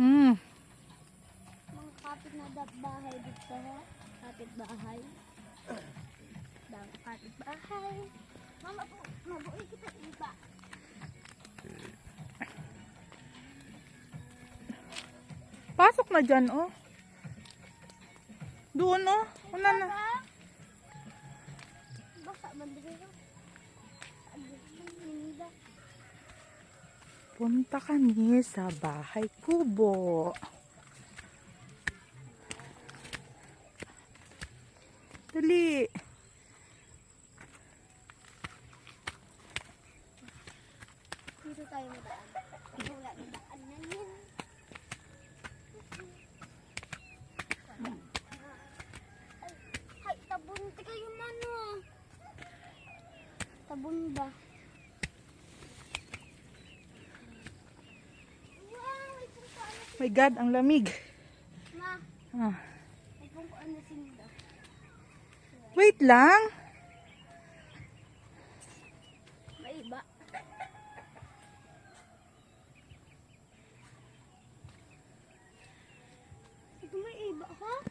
Hmm. Mga kapit na da- bahay dito. Kapit bahay. Dami kapit bahay. Mama po, mabuhay kita iba. Pasok na dyan, oh. Doon, oh. Una na. Punta kami sa bahay kubo. Dali. Dito tayo madaan. Wala na daan na yun. Ay, hay, tabon ti kayo mano. Tabon ba? Wow, My God, ang lamig. Ma, Ah. sinda. Wait lang. May iba. Ito may iba, ha?